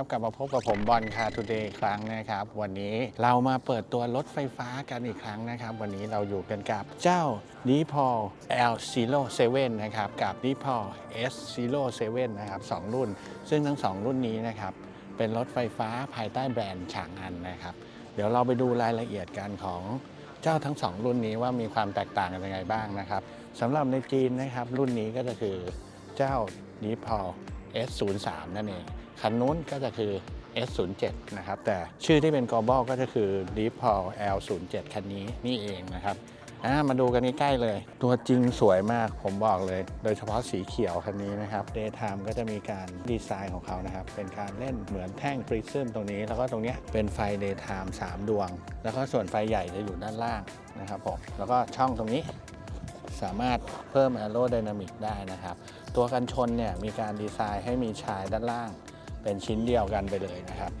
ครับกลับมาพบกับผมบอลคาทูเดย์ครั้งนะครับ วันนี้เรามาเปิดตัวรถไฟฟ้ากันอีกครั้งนะครับ วันนี้เราอยู่กันกับเจ้า d p o L 0 7 นะครับ กับ d p o S 0 7 นะครับสองรุ่น ซึ่งทั้งสองรุ่นนี้นะครับ เป็นรถไฟฟ้าภายใต้แบรนด์ฉางอันนะครับ เดี๋ยวเราไปดูรายละเอียดกันของเจ้าทั้งสองรุ่นนี้ว่ามีความแตกต่างกันยังไงบ้างนะครับสำหรับในจีนนะครับรุ่นนี้ก็จะคือเจ้า d p o S03 นั่นเอง คันนู้นก็จะคือ S07 นะครับ แต่ชื่อที่เป็น global ก็จะคือ d e e p a l L07 คันนี้นี่เองนะครับมาดูกันใกล้ๆเลย ตัวจริงสวยมากผมบอกเลย โดยเฉพาะสีเขียวคันนี้นะครับ Daytime ก็จะมีการดีไซน์ของเขานะครับ เป็นการเล่นเหมือนแท่งปริซึมตรงนี้ แล้วก็ตรงนี้เป็นไฟ Daytime 3 ดวง แล้วก็ส่วนไฟใหญ่จะอยู่ด้านล่างนะครับผม แล้วก็ช่องตรงนี้ สามารถเพิ่ม aerodynamic ได้นะครับ ตัวกันชนเนี่ยมีการดีไซน์ให้มีชายด้านล่าง เป็นชิ้นเดียวกันไปเลยนะครับ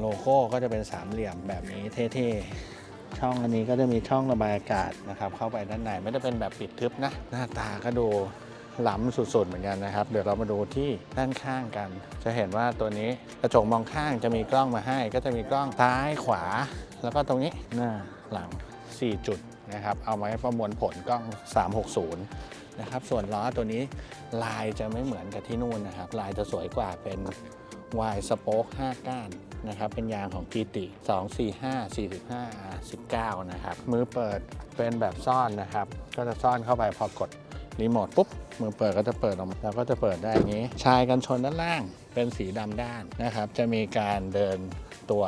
โลโก้ก็จะเป็นสามเหลี่ยมแบบนี้เท่ๆ ช่องอันนี้ก็จะมีช่องระบายอากาศนะครับ เข้าไปด้านในไม่ได้เป็นแบบปิดทึบนะ หน้าตาก็ดูล้ำสุดๆเหมือนกันนะครับ เดี๋ยวเรามาดูที่ด้านข้างกัน จะเห็นว่าตัวนี้กระจกมองข้างจะมีกล้องมาให้ ก็จะมีกล้องซ้ายขวา แล้วก็ตรงนี้หน้าหลัง 4 จุด นะครับเอามาให้ประมวลผลกล้อง 360 นะครับ ส่วนล้อตัวนี้ลายจะไม่เหมือนกับที่นู่นนะครับ ลายจะสวยกว่าเป็น Y สโป๊ก5 ก้านนะครับ เป็นยางของ GT 245 45 19 นะครับ มือเปิดเป็นแบบซ่อนนะครับ ก็จะซ่อนเข้าไปพอกดรีโมทปุ๊บมือเปิดก็จะเปิดออกมาแล้วก็จะเปิดได้อย่างนี้ ชายกันชนด้านล่างเป็นสีดำด้านนะครับ จะมีการเดินตัว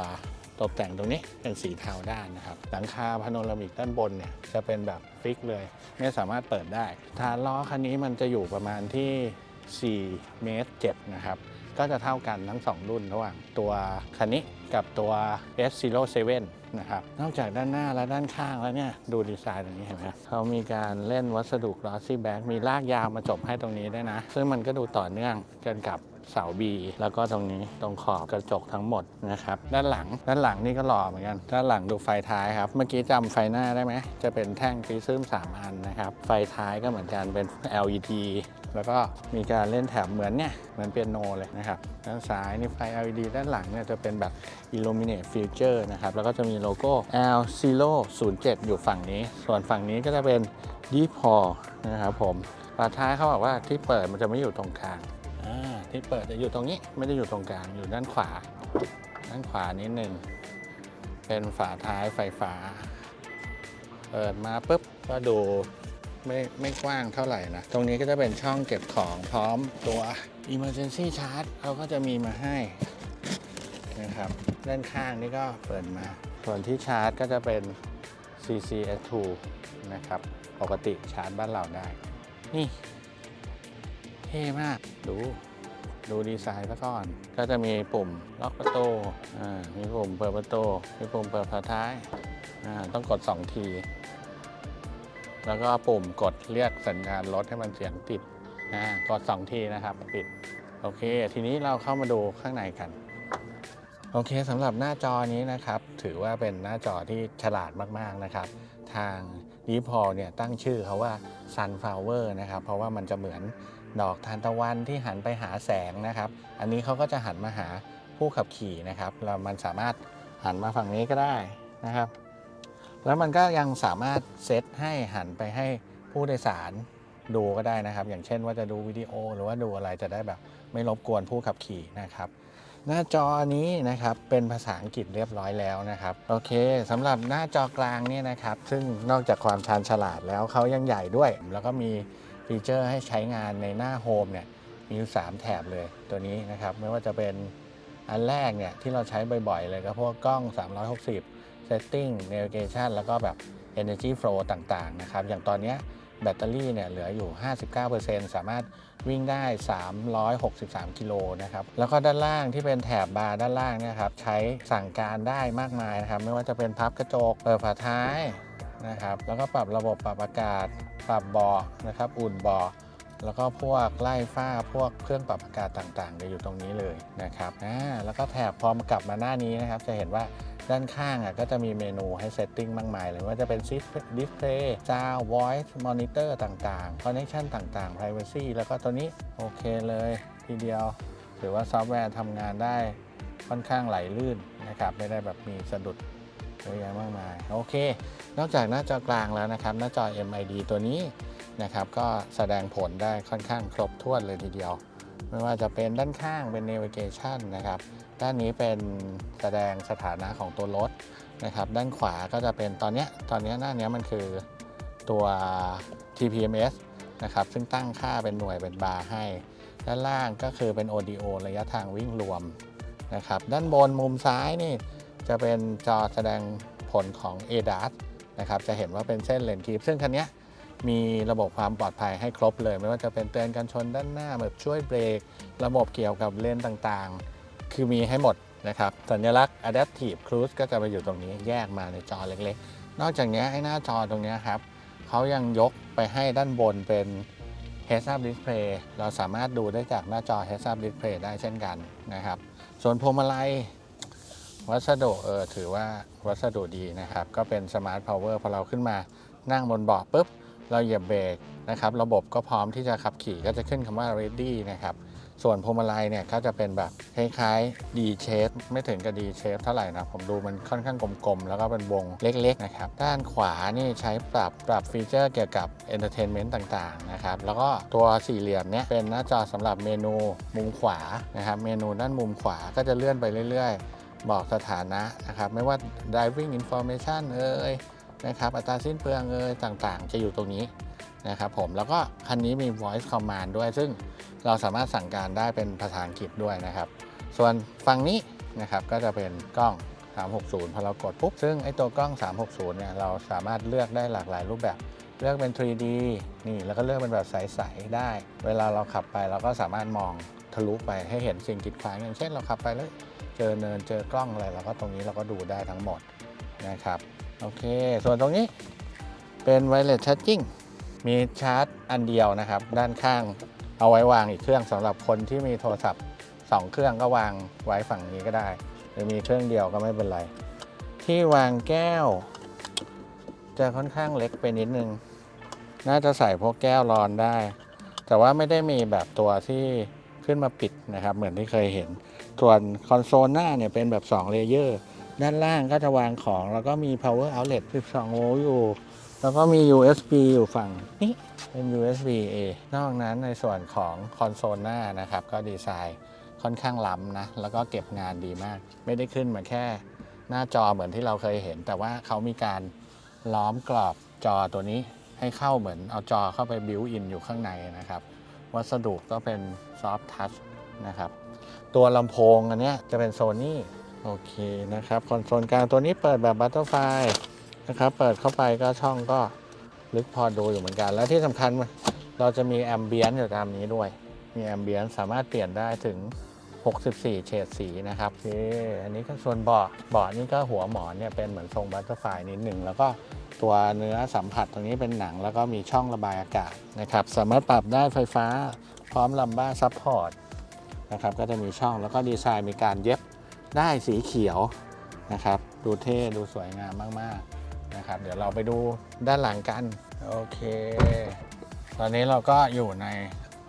ตกแต่งตรงนี้เป็นสีเทาด้านนะครับ หลังคาพาโนรามิกด้านบนเนี่ยจะเป็นแบบฟิกเลย ไม่สามารถเปิดได้ฐานล้อคันนี้มันจะอยู่ประมาณที่ 4 เมตร7นะครับก็จะเท่ากันทั้ง 2 รุ่นระหว่างตัวคันนี้กับตัว S07 นะครับ นอกจากด้านหน้าและด้านข้างแล้วเนี่ย ดูดีไซน์ตรงนี้เห็นไหมเขามีการเล่นวัสดุ glossy b a c มีลากยาวมาจบให้ตรงนี้ด้วยนะ ซึ่งมันก็ดูต่อเนื่องกันกับ เสา B แล้วก็ตรงนี้ตรงขอบกระจกทั้งหมดนะครับด้านหลังด้านหลังนี่ก็หล่อเหมือนกัน ด้านหลังดูไฟท้ายครับ เมื่อกี้จำไฟหน้าได้ไหมจะเป็นแท่งปริซึม3อันนะครับ ไฟท้ายก็เหมือนกันเป็น LED แล้วก็มีการเล่นแถบเหมือนเนี่ยเหมือนเปียโนเลยนะครับด้านซ้ายนี่ไฟ LED ด้านหลังเนี่ยจะเป็นแบบ Illuminate Future นะครับ แล้วก็จะมีโลโก้ L007 อยู่ฝั่งนี้ ส่วนฝั่งนี้ก็จะเป็น Deep h a l นะครับผมฝาท้ายเขาบอกว่าที่เปิดมันจะไม่อยู่ตรงกลาง ที่เปิดจะอยู่ตรงนี้ไม่ได้อยู่ตรงกลางอยู่ด้านขวา ด้านขวานิดหนึ่งเป็นฝาท้ายไฟฟ้า เปิดมาปุ๊บก็ดูไม่ไม่กว้างเท่าไหร่นะ ตรงนี้ก็จะเป็นช่องเก็บของพร้อมตัว emergency charge เขาก็จะมีมาให้นะครับด้านข้างนี่ก็เปิดมา ส่วนที่ชาร์จก็จะเป็น CCS2 นะครับ ปกติชาร์จบ้านเราได้ นี่ เท่มาก ดู ดูดีไซน์ซะก่อน ก็จะมีปุ่มล็อกประตูมีปุ่มเปิดประตูมีปุ่มเปิดฝาท้ายต้องกด 2 ที แล้วก็ปุ่มกดเรียกสัญญาณรถให้มันเสียงติดอ่ากด 2 ทีนะครับ ปิด โอเค ทีนี้เราเข้ามาดูข้างในกัน โอเคสำหรับหน้าจอนี้นะครับ ถือว่าเป็นหน้าจอที่ฉลาดมาก ๆ นะครับ ทางดีพอเนี่ยตั้งชื่อเขาว่า Sunflower นะครับ เพราะว่ามันจะเหมือน ดอกทานตะวันที่หันไปหาแสงนะครับ อันนี้เขาก็จะหันมาหาผู้ขับขี่นะครับแล้วมันสามารถหันมาฝั่งนี้ก็ได้นะครับ แล้วมันก็ยังสามารถเซตให้หันไปให้ผู้โดยสารดูก็ได้นะครับ อย่างเช่นว่าจะดูวิดีโอหรือว่าดูอะไรจะได้แบบ ไม่รบกวนผู้ขับขี่นะครับหน้าจอนี้นะครับเป็นภาษาอังกฤษเรียบร้อยแล้วนะครับ โอเคสำหรับหน้าจอกลางเนี่ยนะครับ ซึ่งนอกจากความชาญฉลาดแล้วเขายังใหญ่ด้วย แล้วก็มี ฟีเจอร์ให้ใช้งานในหน้าโฮมเนี่ยมีอยู่3แถบเลยตัวนี้นะครับ ไม่ว่าจะเป็นอันแรกเนี่ยที่เราใช้บ่อยๆ เลยก็พวกกล้อง 360 Setting Navigation แล้วก็แบบ Energy Flow ต่างๆ นะครับ อย่างตอนเนี้ยแบตเตอรี่เนี่ยเหลืออยู่ 59%สามารถวิ่งได้ 363 กิโลนะครับ แล้วก็ด้านล่างที่เป็นแถบบาร์ด้านล่างเนี่ยครับ ใช้สั่งการได้มากมายนะครับ ไม่ว่าจะเป็นพับกระจก เปิดฝาท้าย นะครับ แล้วก็ปรับระบบปรับอากาศ ปรับเบาะนะครับ อุ่นเบาะแล้วก็พวกไล่ฝ้าพวกเครื่องปรับอากาศต่างๆจะอยู่ตรงนี้เลยนะครับอ่าแล้วก็แถบพอมากลับมาหน้านี้นะครับ จะเห็นว่าด้านข้างอะก็จะมีเมนูให้เซตติ้งมากมายเลยว่าจะเป็นซิสดิสเพลย์ซาว voice monitor ต่างๆ connection ต่างๆ privacy แล้วก็ตัวนี้โอเคเลยทีเดียว ถือว่าซอฟต์แวร์ทำงานได้ค่อนข้างไหลลื่นนะครับ ไม่ได้แบบมีสะดุด เยอะแยะมากมายโอเค นอกจากหน้าจอกลางแล้วนะครับ หน้าจอ MID ตัวนี้นะครับก็แสดงผลได้ค่อนข้างครบถ้วนเลยทีเดียว ไม่ว่าจะเป็นด้านข้างเป็น navigation นะครับ ด้านนี้เป็นแสดงสถานะของตัวรถนะครับ ด้านขวาก็จะเป็นตอนนี้ตอนนี้หน้าเนี้ยมันคือตัว TPMS นะครับ ซึ่งตั้งค่าเป็นหน่วยเป็นบาร์ให้ ด้านล่างก็คือเป็น ODO ระยะทางวิ่งรวมนะครับ ด้านบนมุมซ้ายนี่ จะเป็นจอแสดงผลของ ADAS นะครับ จะเห็นว่าเป็นเส้นเลนคีบซึ่งคันนี้มีระบบความปลอดภัยให้ครบเลย ไม่ว่าจะเป็นเตือนการชนด้านหน้าแบบช่วยเบรก ระบบเกี่ยวกับเลนต่างๆ คือมีให้หมดนะครับ สัญลักษณ์ Adaptive Cruise ก็จะไปอยู่ตรงนี้แยกมาในจอเล็กๆ นอกจากนี้ไอ้หน้าจอตรงนี้ครับเขายังยกไปให้ด้านบนเป็น Heads Up Display เราสามารถดูได้จากหน้าจอ Heads Up Display ได้เช่นกันนะครับ ส่วนพวงมาลัย วัสดุเออถือว่าวัสดุดีนะครับ ก็เป็น Smart Power พอเราขึ้นมานั่งบนเบาะปุ๊บ เราเหยียบเบรกนะครับ ระบบก็พร้อมที่จะขับขี่ก็จะขึ้นคำว่า ready นะครับ ส่วนพวงมาลัยเนี่ยก็จะเป็นแบบคล้ายๆ D shape ไม่ถึงกับ D shape เท่าไหร่นะ ผมดูมันค่อนข้างกลมๆ แล้วก็เป็นวงเล็กๆนะครับ ด้านขวานี่ใช้ปรับปรับฟีเจอร์เกี่ยวกับ entertainment ต่างๆนะครับ แล้วก็ตัวสี่เหลี่ยมเนี่ยเป็นหน้าจอสำหรับเมนูมุมขวานะครับ เมนูด้านมุมขวาก็จะเลื่อนไปเรื่อยๆ บอกสถานะนะครับ ไม่ว่า driving information เอ่ยนะครับ อัตราสิ้นเปลืองเอ่ยต่างๆ จะอยู่ตรงนี้นะครับผม แล้วก็คันนี้มี voice command ด้วย ซึ่งเราสามารถสั่งการได้เป็นภาษาอังกฤษด้วยนะครับ ส่วนฝั่งนี้นะครับก็จะเป็นกล้อง 360 พอเรากดปุ๊บ ซึ่งไอตัวกล้อง 360 เนี่ย เราสามารถเลือกได้หลากหลายรูปแบบ เลือกเป็น 3D นี่แล้วก็เลือกเป็นแบบใสๆได้ เวลาเราขับไปเราก็สามารถมองทะลุไปให้เห็นสิ่งกีดขวางอย่างเช่นเราขับไปแล้ว เจอเนินเจอกล้องอะไรเราก็ตรงนี้เราก็ดูได้ทั้งหมดนะครับโอเค ส่วนตรงนี้เป็น wireless charging มีชาร์จอันเดียวนะครับ ด้านข้างเอาไว้วางอีกเครื่องสำหรับคนที่มีโทรศัพท์ 2 เครื่องก็วางไว้ฝั่งนี้ก็ได้ หรือมีเครื่องเดียวก็ไม่เป็นไร ที่วางแก้ว จะค่อนข้างเล็กไปนิดนึง น่าจะใส่พวกแก้วร้อนได้ แต่ว่าไม่ได้มีแบบตัวที่ขึ้นมาปิดนะครับ เหมือนที่เคยเห็น ส่วนคอนโซลหน้าเนี่ยเป็นแบบ2เลเยอร์ด้านล่างก็จะวางของ แล้วก็มี power outlet 12 โวลต์อยู่ แล้วก็มี USB อยู่ฝั่งนี้เป็น USB A นอกนั้นในส่วนของคอนโซลหน้านะครับ ก็ดีไซน์ค่อนข้างล้ำนะ แล้วก็เก็บงานดีมาก ไม่ได้ขึ้นมาแค่หน้าจอเหมือนที่เราเคยเห็น แต่ว่าเขามีการล้อมกรอบจอตัวนี้ให้เข้าเหมือนเอาจอเข้าไปบิวอินอยู่ข้างในนะครับ วัสดุก็เป็นซอฟท์ทัชนะครับ ตัวลำโพงอันเนี้ยจะเป็นโซนี่โอเคนะครับคอนโซลกลางตัวนี้เปิดแบบบัตเตอร์ไฟนะครับเปิดเข้าไปก็ช่องก็ลึกพอดูอยู่เหมือนกัน และที่สำคัญเราจะมีแอมเบียนอยู่ตามนี้ด้วย มีแอมเบียนสามารถเปลี่ยนได้ถึง 64 เฉดสีนะครับโอเคอันนี้ก็ส่วนเบาะเบาะนี่ก็หัวหมอนเนี่ยเป็นเหมือนทรงบัตเตอร์ไฟนิดหนึ่งแล้วก็ตัวเนื้อสัมผัสตรงนี้เป็นหนังแล้วก็มีช่องระบายอากาศนะครับ สามารถปรับได้ไฟฟ้าพร้อมลัมบ้าซัพพอร์ต นะครับก็จะมีช่องแล้วก็ดีไซน์มีการเย็บได้สีเขียวนะครับดูเท่ดูสวยงามมากๆนะครับ เดี๋ยวเราไปดูด้านหลังกัน โอเค ตอนนี้เราก็อยู่ใน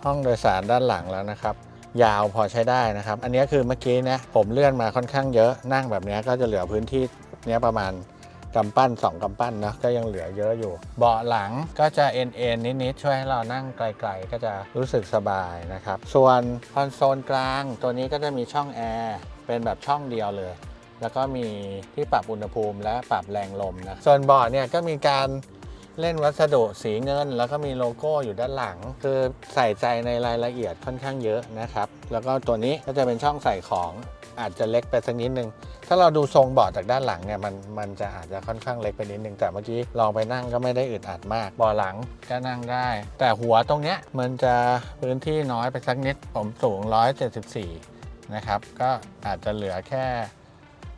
ห้องโดยสารด้านหลังแล้วนะครับ ยาวพอใช้ได้นะครับ อันนี้คือเมื่อกี้นะผมเลื่อนมาค่อนข้างเยอะนั่งแบบนี้ก็จะเหลือพื้นที่เนี้ยประมาณ กำปั้น 2กำปั้นนะก็ยังเหลือเยอะอยู่ เบาะหลังก็จะเอ็นเอ็นนิดๆช่วยให้เรานั่งไกลๆ ก็จะรู้สึกสบายนะครับ ส่วนคอนโซลกลาง ตัวนี้ก็จะมีช่องแอร์เป็นแบบช่องเดียวเลย แล้วก็มีที่ปรับอุณหภูมิและปรับแรงลมนะส่วนเบาะเนี่ยก็มีการเล่นวัสดุสีเงิน แล้วก็มีโลโก้อยู่ด้านหลัง คือใส่ใจในรายละเอียดค่อนข้างเยอะนะครับ แล้วก็ตัวนี้ก็จะเป็นช่องใส่ของ อาจจะเล็กไปสักนิดนึง ถ้าเราดูทรงเบาะจากด้านหลังเนี่ยมันมันจะอาจจะค่อนข้างเล็กไปนิดนึง แต่เมื่อกี้ลองไปนั่งก็ไม่ได้อึดอัดมากเบาะหลังก็นั่งได้ แต่หัวตรงเนี้ยมันจะพื้นที่น้อยไปสักนิด ผมสูง 174 นะครับ ก็อาจจะเหลือแค่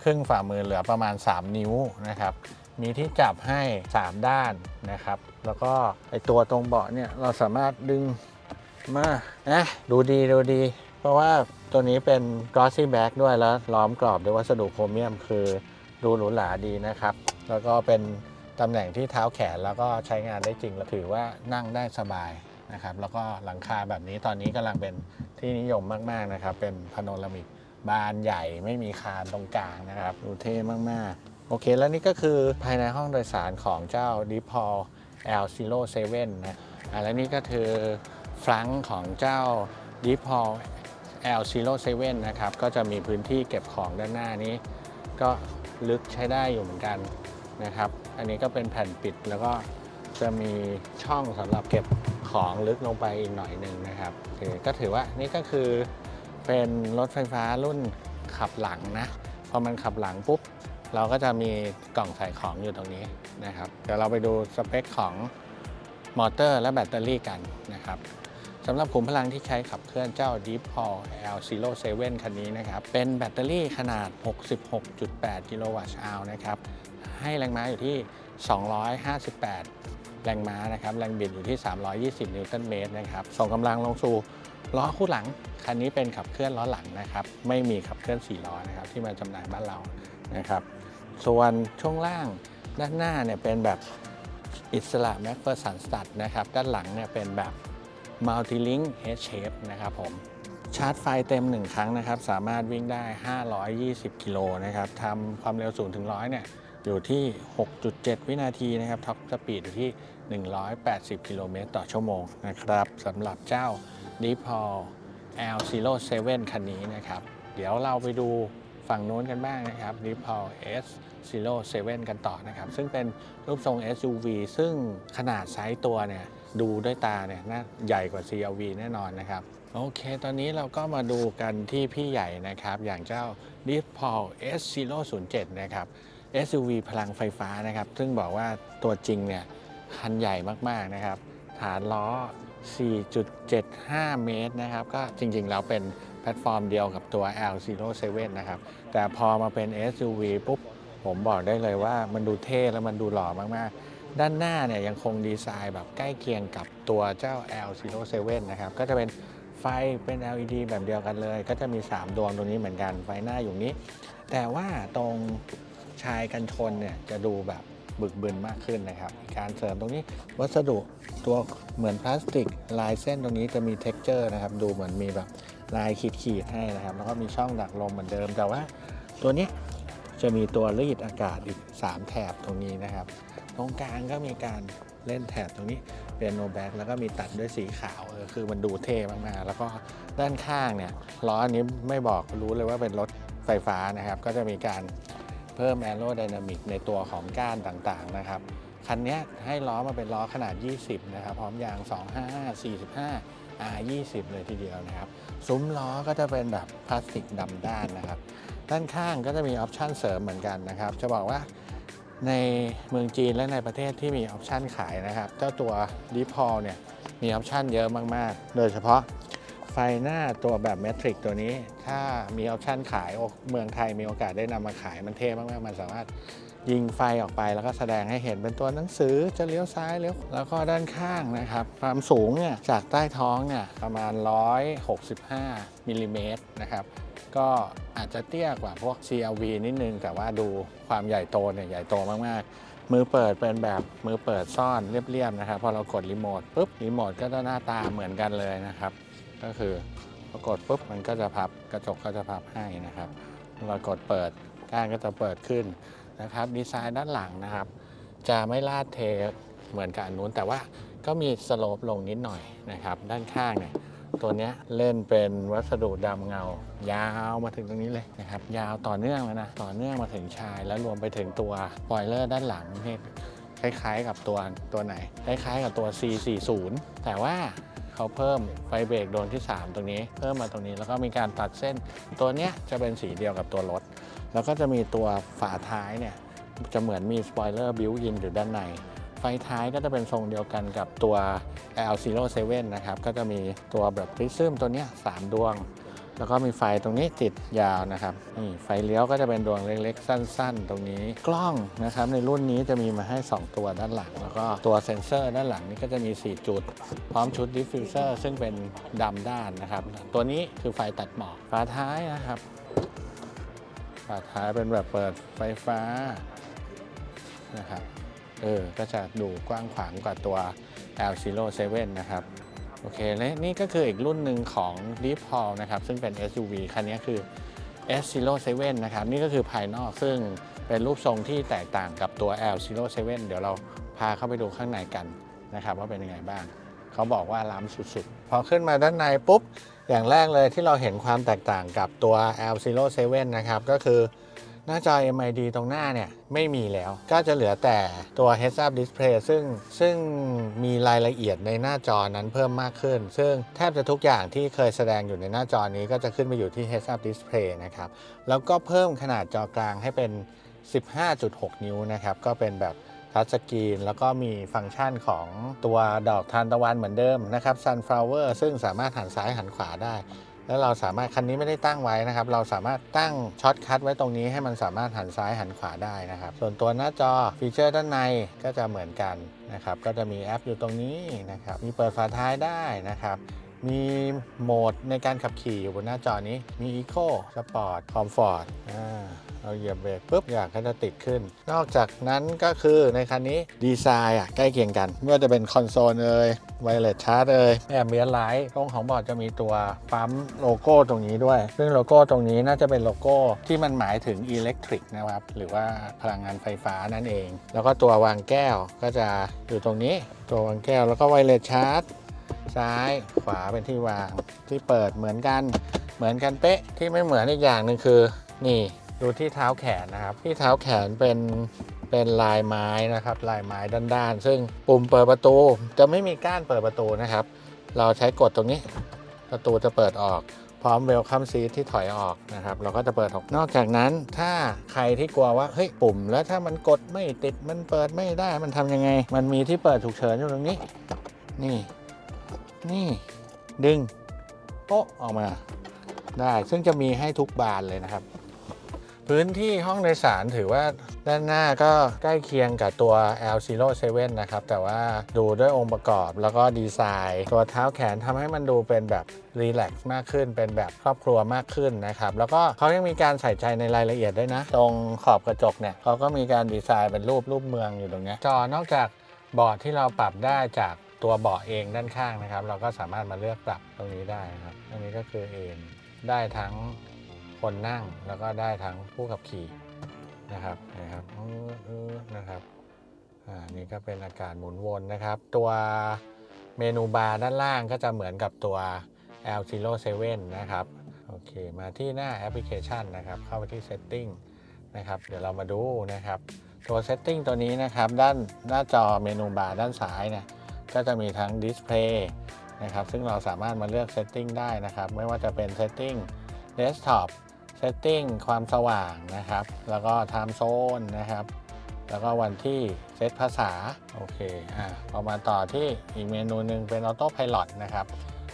ครึ่งฝ่ามือเหลือประมาณ 3 นิ้วนะครับมีที่จับให้ 3 ด้านนะครับ แล้วก็ไอตัวตรงเบาะเนี่ยเราสามารถดึงมานะดูดีดูดี เพราะว่า ตัวนี้เป็น glossy back ด้วยแล้วล้อมกรอบด้วยวัสดุโครเมียม คือดูหรูหราดีนะครับ แล้วก็เป็นตำแหน่งที่เท้าแขนแล้วก็ใช้งานได้จริงแล้วถือว่านั่งได้สบายนะครับ แล้วก็หลังคาแบบนี้ตอนนี้กำลังเป็นที่นิยมมาก ๆ นะครับ เป็นพาโนรามิกบานใหญ่ไม่มีคานตรงกลางนะครับ ดูเท่มาก ๆ โอเค แล้วนี่ก็คือภายในห้องโดยสารของเจ้า d e p a u l L07 นะอะและนี่ก็คือฟลังของเจ้า d e p a u l L07 นะครับก็จะมีพื้นที่เก็บของด้านหน้านี้ ก็ลึกใช้ได้อยู่เหมือนกันนะครับ อันนี้ก็เป็นแผ่นปิดแล้วก็จะมีช่องสำหรับเก็บของลึกลงไปอีกหน่อยหนึ่งนะครับก็ถือว่านี่ก็คือเป็นรถไฟฟ้ารุ่นขับหลังนะพอมันขับหลังปุ๊บ เราก็จะมีกล่องใส่ของอยู่ตรงนี้นะครับ เดี๋ยวเราไปดูสเปคของมอเตอร์และแบตเตอรี่กันนะครับ สำหรับขุมพลังที่ใช้ขับเคลื่อนเจ้า Deep Paul L07 คันนี้นะครับ เป็นแบตเตอรี่ขนาด 66.8 กิโลวัตต์อาวนะครับ ให้แรงม้าอยู่ที่ 258 แรงม้านะครับ แรงบิดอยู่ที่ 320 นิวตันเมตรนะครับ ส่งกำลังลงสู่ล้อคู่หลัง คันนี้เป็นขับเคลื่อนล้อหลังนะครับ ไม่มีขับเคลื่อน4ล้อนะครับที่มาจำหน่ายบ้านเรานะครับ ส่วนช่วงล่างด้านหน้าเนี่ยเป็นแบบอิสระแม็กเฟอร์สันสตัดนะครับ ด้านหลังเนี่ยเป็นแบบ Multi-Link H-Shape นะครับผมชาร์จไฟเต็ม 1 ครั้งนะครับ สามารถวิ่งได้ 520 กิโลนะครับทำความเร็ว0ถึง100 เนี่ย อยู่ที่ 6.7 วินาทีนะครับ ท็อปสปีดอยู่ที่ 180 กิโลเมตรต่อชั่วโมงนะครับสำหรับเจ้า d e p a l L07 คันนี้นะครับ เดี๋ยวเราไปดูฝั่งโน้นกันบ้างนะครับ d e p a l S07 กันต่อนะครับ ซึ่งเป็นรูปทรง SUV ซึ่งขนาดไซส์ตัวเนี่ย ดูด้วยตาเนี่ยน่าใหญ่กว่า CRV แน่นอนนะครับ โอเค ตอนนี้เราก็มาดูกันที่พี่ใหญ่นะครับ อย่างเจ้า d e e p a u l S007 นะครับ SUV พลังไฟฟ้านะครับ ซึ่งบอกว่าตัวจริงเนี่ยคันใหญ่มากๆนะครับ ฐานล้อ 4.75 เมตรนะครับ ก็จริงๆแล้วเป็นแพลตฟอร์มเดียวกับตัว L07 นะครับ แต่พอมาเป็น SUV ปุ๊บ ผมบอกได้เลยว่ามันดูเท่แล้วมันดูหล่อมากๆ ด้านหน้าเนี่ยยังคงดีไซน์แบบใกล้เคียงกับตัวเจ้า L07 นะครับ ก็จะเป็นไฟเป็น LED แบบเดียวกันเลย ก็จะมี 3 ดวงตรงนี้เหมือนกันไฟหน้าอยู่นี้ แต่ว่าตรงชายกันชนเนี่ยจะดูแบบบึกบึนมากขึ้นนะครับ การเสริมตรงนี้วัสดุตัวเหมือนพลาสติก ลายเส้นตรงนี้จะมี t e x t อร์นะครับ ดูเหมือนมีแบบลายขีดๆให้นะครับ แล้วก็มีช่องดักลมเหมือนเดิมแต่ว่าตัวนี้ จะมีตัวรีดอากาศอีก 3 แถบตรงนี้นะครับ ตรงกลางก็มีการเล่นแถบตรงนี้เป็นโนแบ็กแล้วก็มีตัดด้วยสีขาวเออคือมันดูเท่มากๆ แล้วก็ด้านข้างเนี่ยล้ออันนี้ไม่บอกรู้เลยว่าเป็นรถไฟฟ้านะครับ ก็จะมีการเพิ่มแอโร d y นามิกในตัวของก้านต่างๆนะครับคันนี้ให้ล้อมาเป็นล้อขนาด 20 นะครับ พร้อมยาง 25 45 R 20 เลยทีเดียวนะครับ ซุ้มล้อก็จะเป็นแบบพลาสติกดำด้านนะครับ ด้านข้างก็จะมีออปชันเสริมเหมือนกันนะครับ จะบอกว่าในเมืองจีนและในประเทศที่มีออปชันขายนะครับ เจ้าตัวดีพอลเนี่ยมีออปชันเยอะมาก ๆ โดยเฉพาะไฟหน้าตัวแบบเมทริกตัวนี้ ถ้ามีออปชันขายเมืองไทยมีโอกาสได้นำมาขายมันเท่มากๆ มันสามารถยิงไฟออกไปแล้วก็แสดงให้เห็นเป็นตัวหนังสือจะเลี้ยวซ้ายเลี้ยวแล้วก็ด้านข้างนะครับ ความสูงเนี่ยจากใต้ท้องเนี่ยประมาณ 165มิลลิเมตรนะครับ ก็อาจจะเตี้ยกว่าพวก CRV นิดนึง แต่ว่าดูความใหญ่โตเนี่ยใหญ่โตมากๆ มือเปิดเป็นแบบมือเปิดซ่อนเรียบๆนะครับ พอเรากดรีโมทปุ๊บรีโมทก็จะหน้าตาเหมือนกันเลยนะครับ ก็คือพอกดปุ๊บมันก็จะพับกระจกก็จะพับให้นะครับเรากดเปิดก้านก็จะเปิดขึ้นนะครับ ดีไซน์ด้านหลังนะครับ จะไม่ลาดเทเหมือนกับอันนู้น แต่ว่าก็มีสโลปลงนิดหน่อยนะครับ ด้านข้างเนี่ย ตัวเนี้ยเล่นเป็นวัสดุดำเงา ยาวมาถึงตรงนี้เลยนะครับ ยาวต่อเนื่องเลยนะ ต่อเนื่องมาถึงชาย แล้วรวมไปถึงตัวปอยเลอร์ด้านหลังนี่คล้ายๆกับตัวตัวไหน คล้ายๆกับตัว C40 แต่ว่าเขาเพิ่มไฟเบรกโดนที่ 3 ตรงนี้ เพิ่มมาตรงนี้แล้วก็มีการตัดเส้น ตัวเนี้ยจะเป็นสีเดียวกับตัวรถ แล้วก็จะมีตัวฝาท้ายเนี่ยจะเหมือนมีสปอยเลอร์บิวอินอยู่ด้านใน ไฟท้ายก็จะเป็นทรงเดียวกันกับตัว L07 นะครับ ก็จะมีตัวแบบพริซึมตัวนี้ย3ดวง แล้วก็มีไฟตรงนี้ติดยาวนะครับ นี่ไฟเลี้ยวก็จะเป็นดวงเล็กๆ สั้น ๆ ตรงนี้ กล้องนะครับในรุ่นนี้จะมีมาให้ 2 ตัวด้านหลัง แล้วก็ตัวเซ็นเซอร์ด้านหลังนี่ก็จะมี 4 จุด พร้อมชุดดิฟฟิวเซอร์ซึ่งเป็นดำด้านนะครับ ตัวนี้คือไฟตัดหมอกฝาท้ายนะครับฝาท้ายเป็นแบบเปิดไฟฟ้านะครับ เออก็จะดูกว้างขวางกว่าตัว L07 นะครับโอเคและนี่ก็คืออีกรุ่นหนึ่งของ Deep h a l นะครับซึ่งเป็น SUV คันนี้คือ S07 นะครับนี่ก็คือภายนอกซึ่งเป็นรูปทรงที่แตกต่างกับตัว L07 เดี๋ยวเราพาเข้าไปดูข้างในกันนะครับว่าเป็นยังไงบ้าง เขาบอกว่าล้ำสุดๆ พอขึ้นมาด้านในปุ๊บ อย่างแรกเลยที่เราเห็นความแตกต่างกับตัว L07 นะครับก็คือ หน้าจอ MID ตรงหน้าเนี่ยไม่มีแล้ว ก็จะเหลือแต่ตัว Heads Up Display ซึ่งซึ่งมีรายละเอียดในหน้าจอนั้นเพิ่มมากขึ้น ซึ่งแทบจะทุกอย่างที่เคยแสดงอยู่ในหน้าจอนี้ก็จะขึ้นไปอยู่ที่ Heads Up Display นะครับ แล้วก็เพิ่มขนาดจอกลางให้เป็น 15.6 นิ้วนะครับ ก็เป็นแบบทัชสกรีนแล้วก็มีฟังก์ชันของตัวดอกทานตะวันเหมือนเดิมนะครับ Sunflower ซึ่งสามารถหันซ้ายหันขวาได้ แล้วเราสามารถคันนี้ไม่ได้ตั้งไว้นะครับ เราสามารถตั้งช็อตคัทไว้ตรงนี้ให้มันสามารถหันซ้ายหันขวาได้นะครับ ส่วนตัวหน้าจอฟีเจอร์ด้านในก็จะเหมือนกันนะครับ ก็จะมีแอปอยู่ตรงนี้นะครับ มีเปิดฝาท้ายได้นะครับมีโหมดในการขับขี่อยู่บนหน้าจอนี้ มี Eco Sport Comfort อ่า เราเหยียบเบรกปุ๊บอยากก็จะติดขึ้น นอกจากนั้นก็คือในคันนี้ดีไซน์อะใกล้เคียงกันไม่ว่าจะเป็นคอนโซลเอ่ยไวเลสชาร์จเอ่ยแอบเบียร์ไลท์ตรงของบอร์ดจะมีตัวปั๊มโลโก้ตรงนี้ด้วย ซึ่งโลโก้ตรงนี้น่าจะเป็นโลโก้ที่มันหมายถึงอิเล็กทริกนะครับ หรือว่าพลังงานไฟฟ้านั่นเอง แล้วก็ตัววางแก้วก็จะอยู่ตรงนี้ ตัววางแก้วแล้วก็ไวเลสชาร์จซ้ายขวาเป็นที่วางที่เปิดเหมือนกันเหมือนกันเป๊ะที่ไม่เหมือนอีกอย่างหนึ่งคือนี่ ดูที่เท้าแขนนะครับ ที่เท้าแขนเป็นเป็นลายไม้นะครับ ลายไม้ด้านๆ ซึ่งปุ่มเปิดประตูจะไม่มีก้านเปิดประตูนะครับ เราใช้กดตรงนี้ ประตูจะเปิดออก พร้อมเวลคัมซีที่ถอยออกนะครับ เราก็จะเปิดออก นอกจากนั้น ถ้าใครที่กลัวว่าเฮ้ยปุ่ม แล้วถ้ามันกดไม่ติดมันเปิดไม่ได้มันทำยังไง มันมีที่เปิดฉุกเฉินอยู่ตรงนี้ นี่ นี่ ดึงโป๊ะออกมา ได้ซึ่งจะมีให้ทุกบานเลยนะครับ พื้นที่ห้องโดยสารถือว่าด้านหน้าก็ใกล้เคียงกับตัว L07 นะครับ แต่ว่าดูด้วยองค์ประกอบแล้วก็ดีไซน์ ตัวเท้าแขนทำให้มันดูเป็นแบบรีแลกซ์มากขึ้น เป็นแบบครอบครัวมากขึ้นนะครับ แล้วก็เขายังมีการใส่ใจในรายละเอียดด้วยนะ ตรงขอบกระจกเนี่ยเขาก็มีการดีไซน์เป็นรูปรูปเมืองอยู่ตรงเนี้ยจอนอกจากบอร์ดที่เราปรับได้จากตัวเบาะเองด้านข้างนะครับ เราก็สามารถมาเลือกปรับตรงนี้ได้นะครับ ตรงนี้ก็คือเอนได้ทั้ง คนนั่งแล้วก็ได้ทั้งผู้ขับขี่นะครับนะครับออเออนะครับอ่านี่ก็เป็นอากาศหมุนวนนะครับ ตัวเมนูบาร์ด้านล่างก็จะเหมือนกับตัว L07 นะครับโอเค มาที่หน้าแอปพลิเคชันนะครับ เข้าไปที่ Setting นะครับ เดี๋ยวเรามาดูนะครับ ตัว Setting ตัวนี้นะครับ ด้านหน้าจอเมนูบาร์ด้านซ้ายเนี่ยก็จะมีทั้ง Display นะครับ ซึ่งเราสามารถมาเลือก Setting ได้นะครับ ไม่ว่าจะเป็น Setting Desktop Setting ความสว่างนะครับ แล้วก็ Time Zone นะครับ แล้วก็วันที่เซตภาษา โอเค อะพอมาต่อที่อีกเมนูหนึ่งเป็น Auto Pilot นะครับ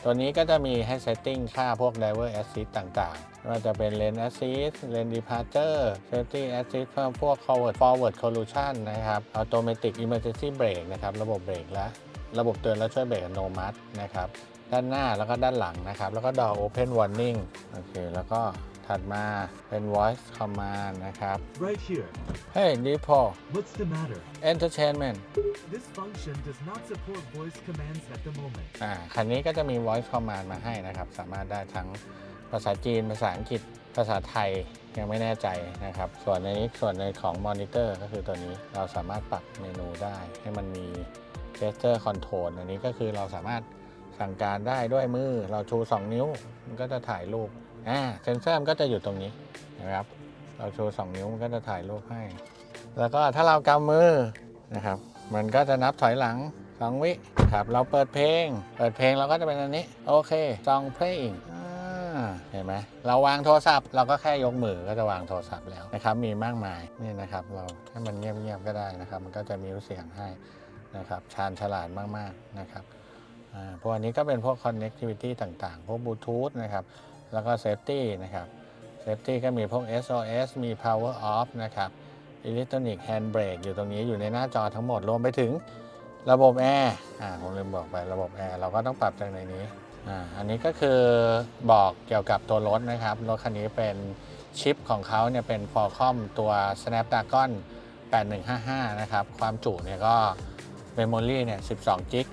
ตัวนี้ก็จะมีให้ Setting ค่าพวก Driver Assist ต่างๆ ว่าจะเป็น Lane Assist Lane Departure Safety Assist เพิ่มพวก Forward Forward Collision นะครับ Automatic Emergency Brake นะครับ ระบบเบรกและระบบเตือนและช่วยเบรกอัตโนมัตินะครับ ด้านหน้าแล้วก็ด้านหลังนะครับ แล้วก็ Door Open Warning โอเค แล้วก็ ถัดมาเป็น Voice Command นะครับ Right here. Hey Deepo What's the matter? Entertainment This function does not support voice commands at the moment. อ่าคันนี้ก็จะมี voice command มาให้นะครับ สามารถได้ทั้งภาษาจีน ภาษาอังกฤษ ภาษาไทยยังไม่แน่ใจนะครับ ส่วนในนี้ส่วนในของ monitor ก็คือตัวนี้เราสามารถปรับเมนูได้ ให้มันมี gesture control อันนี้ก็คือเราสามารถสั่งการได้ด้วยมือเราชู 2 นิ้ว มันก็จะถ่ายรูป อ่าเซนเซอร์มันก็จะอยู่ตรงนี้นะครับ เราชู2นิ้วมันก็จะถ่ายรูปให้ แล้วก็ถ้าเรากำมือนะครับ มันก็จะนับถอยหลัง2วิครับ เราเปิดเพลง เปิดเพลงเราก็จะเป็นอันนี้ โอเคซองเพลงเห็นไหมเราวางโทรศัพท์เราก็แค่ยกมือก็จะวางโทรศัพท์แล้วนะครับ มีมากมายนี่นะครับ เราให้มันเงียบๆก็ได้นะครับ มันก็จะมีเสียงให้นะครับชาญฉลาดมากๆนะครับอ่าพวกอันนี้ก็เป็นพวก connectivity ต่างๆ พวกบลูทูธนะครับ แล้วก็ safety นะครับ safety ก็มีพวก SOS มี power off นะครับ Electronic Handbrake อยู่ตรงนี้อยู่ในหน้าจอทั้งหมดรวมไปถึงระบบแอร์อ่าผมลืมบอกไประบบแอร์เราก็ต้องปรับจากในนี้อ่าอันนี้ก็คือบอกเกี่ยวกับตัวรถนะครับรถคันนี้เป็นชิปของเขาเนี่ยเป็น Qualcomm ตัว Snapdragon 8155 นะครับ ความจุเนี่ยก็ Memory เนี่ย 12 g b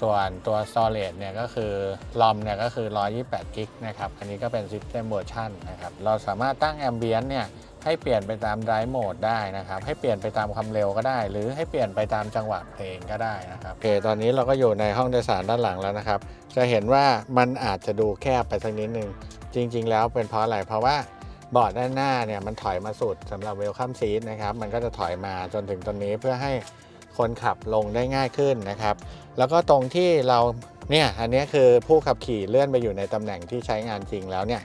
ส่วนตัว storage เนี่ยก็คือ ROM เนี่ยก็คือ 128 กิกนะครับ อันนี้ก็เป็น System Version นะครับ เราสามารถตั้ง Ambient เนี่ยให้เปลี่ยนไปตาม Drive Mode ได้นะครับ ให้เปลี่ยนไปตามความเร็วก็ได้ หรือให้เปลี่ยนไปตามจังหวะเพลงก็ได้นะครับ โอเค ตอนนี้เราก็อยู่ในห้องโดยสารด้านหลังแล้วนะครับ จะเห็นว่ามันอาจจะดูแคบไปสักนิดนึง จริง ๆ แล้วเป็นเพราะอะไร เพราะว่าเบาะด้านหน้าเนี่ยมันถอยมาสุดสำหรับ Welcome Seat นะครับ มันก็จะถอยมาจนถึงตรงนี้เพื่อให้ คนขับลงได้ง่ายขึ้นนะครับ แล้วก็ตรงที่เราเนี่ยอันนี้คือผู้ขับขี่เลื่อนไปอยู่ในตำแหน่งที่ใช้งานจริงแล้วเนี่ย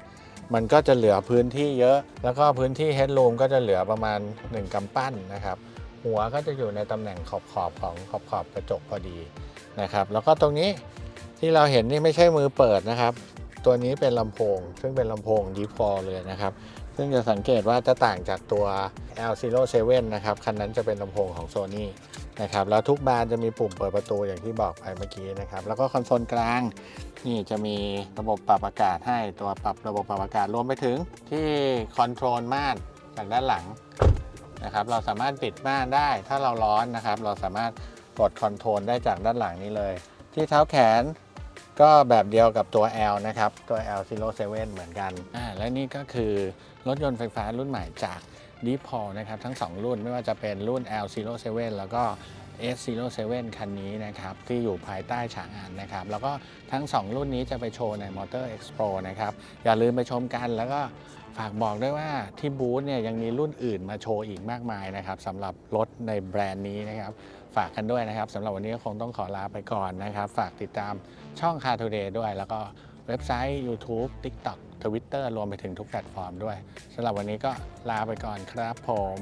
มันก็จะเหลือพื้นที่เยอะ แล้วก็พื้นที่ headroom ก็จะเหลือประมาณ 1กำปั้นนะครับ หัวก็จะอยู่ในตำแหน่งขอบขอบของขอบขอบกระจกพอดีนะครับ แล้วก็ตรงนี้ที่เราเห็นนี่ไม่ใช่มือเปิดนะครับ ตัวนี้เป็นลำโพง ซึ่งเป็นลำโพง deep f o r เลยนะครับ ซึ่งจะสังเกตว่าจะต่างจากตัว L07 นะครับ คันนั้นจะเป็นลำโพงของ Sony นะครับแล้วทุกบานจะมีปุ่มเปิดประตูอย่างที่บอกไปเมื่อกี้นะครับ แล้วก็คอนโซลกลางนี่จะมีระบบปรับอากาศให้ตัวปรับระบบปรับอากาศรวมไปถึงที่คอนโทรลม่านจากด้านหลังนะครับเราสามารถปิดม่านได้ถ้าเราร้อนนะครับ เราสามารถกดคอนโทรลได้จากด้านหลังนี้เลย ที่เท้าแขนก็แบบเดียวกับตัว L นะครับ ตัว L07 เหมือนกันอ่าและนี่ก็คือรถยนต์ไฟฟ้ารุ่นใหม่จาก d e e p o l นะครับทั้ง 2 รุ่นไม่ว่าจะเป็นรุ่น L07 แล้วก็ S07 คันนี้นะครับที่อยู่ภายใต้ฉางอันนะครับแล้วก็ทั้ง 2 รุ่นนี้จะไปโชว์ใน Motor Expo นะครับอย่าลืมไปชมกันแล้วก็ฝากบอกด้วยว่าที่บูธเนี่ยยังมีรุ่นอื่นมาโชว์อีกมากมายนะครับสำหรับรถในแบรนด์นี้นะครับฝากกันด้วยนะครับสำหรับวันนี้ก็คงต้องขอลาไปก่อนนะครับ ฝากติดตามช่อง Car Today ด้วย แล้วก็เว็บไซต์ YouTube TikTok Twitter รวมไปถึงทุกแพลตฟอร์มด้วยสำหรับวันนี้ก็ลาไปก่อนครับผม